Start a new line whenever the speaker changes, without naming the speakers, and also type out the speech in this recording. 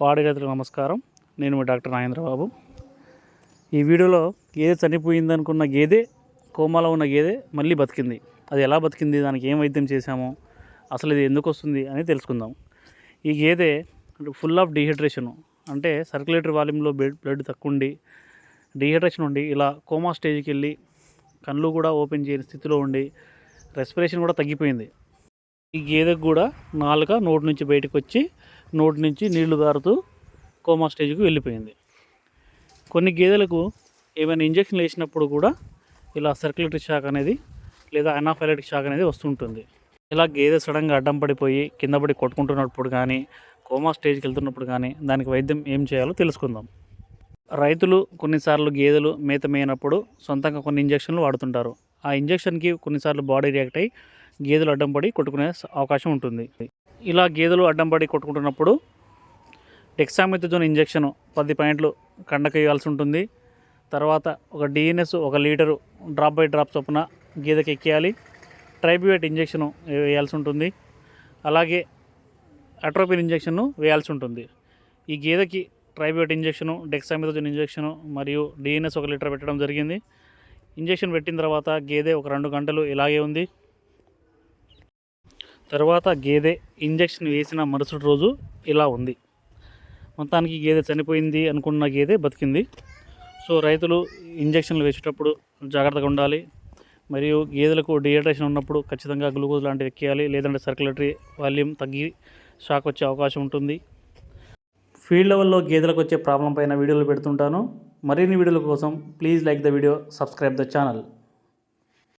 పాడి రైతులకు నమస్కారం. నేను మీ డాక్టర్ నాగేంద్రబాబు. ఈ వీడియోలో గేదె చనిపోయింది అనుకున్న గేదె కోమాలో ఉన్న గేదె మళ్ళీ బతికింది. అది ఎలా బతికింది? దానికి ఏం వైద్యం చేశాము? అసలు ఇది ఎందుకు వస్తుంది అని తెలుసుకుందాం. ఈ గేదె ఫుల్ ఆఫ్ డీహైడ్రేషన్ అంటే సర్క్యులేటరీ వాల్యూమ్లో బ్లడ్ బ్లడ్ తక్కువ ఉండి డిహైడ్రేషన్ ఉండి ఇలా కోమా స్టేజ్కి వెళ్ళి కళ్ళు కూడా ఓపెన్ చేయని స్థితిలో ఉండి రెస్పిరేషన్ కూడా తగ్గిపోయింది. ఈ గేదెకు కూడా నాలుక నోటి నుంచి బయటకు వచ్చి నోటి నుంచి నీళ్ళు గారుతూ కోమా స్టేజ్కి వెళ్ళిపోయింది. కొన్ని గేదెలకు ఏమైనా ఇంజక్షన్లు వేసినప్పుడు కూడా ఇలా సర్క్యులేటరీ షాక్ అనేది లేదా అనాఫైలటిక్ షాక్ అనేది వస్తుంటుంది. ఇలా గేదె సడన్గా అడ్డం పడిపోయి కింద పడి కొట్టుకుంటున్నప్పుడు కానీ కోమా స్టేజ్కి వెళ్తున్నప్పుడు కానీ దానికి వైద్యం ఏం చేయాలో తెలుసుకుందాం. రైతులు కొన్నిసార్లు గేదెలు మేత మేయనప్పుడు సొంతంగా కొన్ని ఇంజక్షన్లు వాడుతుంటారు. ఆ ఇంజక్షన్కి కొన్నిసార్లు బాడీ రియాక్ట్ అయ్యి గేదెలు అడ్డం పడి కొట్టుకునే అవకాశం ఉంటుంది. ఇలా గేదెలు అడ్డం పడి కొట్టుకుంటున్నప్పుడు డెక్సామిథజోన్ ఇంజెక్షన్ పది పాయింట్లు కండకు ఇవ్వాల్సి ఉంటుంది. తర్వాత ఒక డిఎన్ఎస్ ఒక లీటరు డ్రాప్ బై డ్రాప్ చొప్పున గేదెకి ఎక్కేయాలి. ట్రైబ్యూట్ ఇంజెక్షన్ వేయాల్సి ఉంటుంది. అలాగే అట్రోపిన్ ఇంజెక్షన్ను వేయాల్సి ఉంటుంది. ఈ గేదెకి ట్రైబ్యూట్ ఇంజెక్షను డెక్సామిథజోన్ ఇంజెక్షను మరియు డిఎన్ఎస్ ఒక లీటర్ పెట్టడం జరిగింది. ఇంజెక్షన్ పెట్టిన తర్వాత గేదె ఒక రెండు గంటలు ఇలాగే ఉంది. తర్వాత గేదె ఇంజెక్షన్ వేసిన మరుసటి రోజు ఇలా ఉంది. మొత్తానికి గేదె చనిపోయింది అనుకున్న గేదె బతికింది. సో రైతులు ఇంజెక్షన్లు వేసేటప్పుడు జాగ్రత్తగా ఉండాలి. మరియు గేదెలకు డిహైడ్రేషన్ ఉన్నప్పుడు ఖచ్చితంగా గ్లూకోజ్ లాంటివి ఎక్కియాలి. లేదంటే సర్క్యులేటరీ వాల్యూమ్ తగ్గి షాక్ వచ్చే అవకాశం ఉంటుంది. ఫీల్డ్ లెవెల్లో గేదెలకు వచ్చే ప్రాబ్లం పైన వీడియోలు పెడుతుంటాను. మరిన్ని వీడియోల కోసం please like the video subscribe the channel.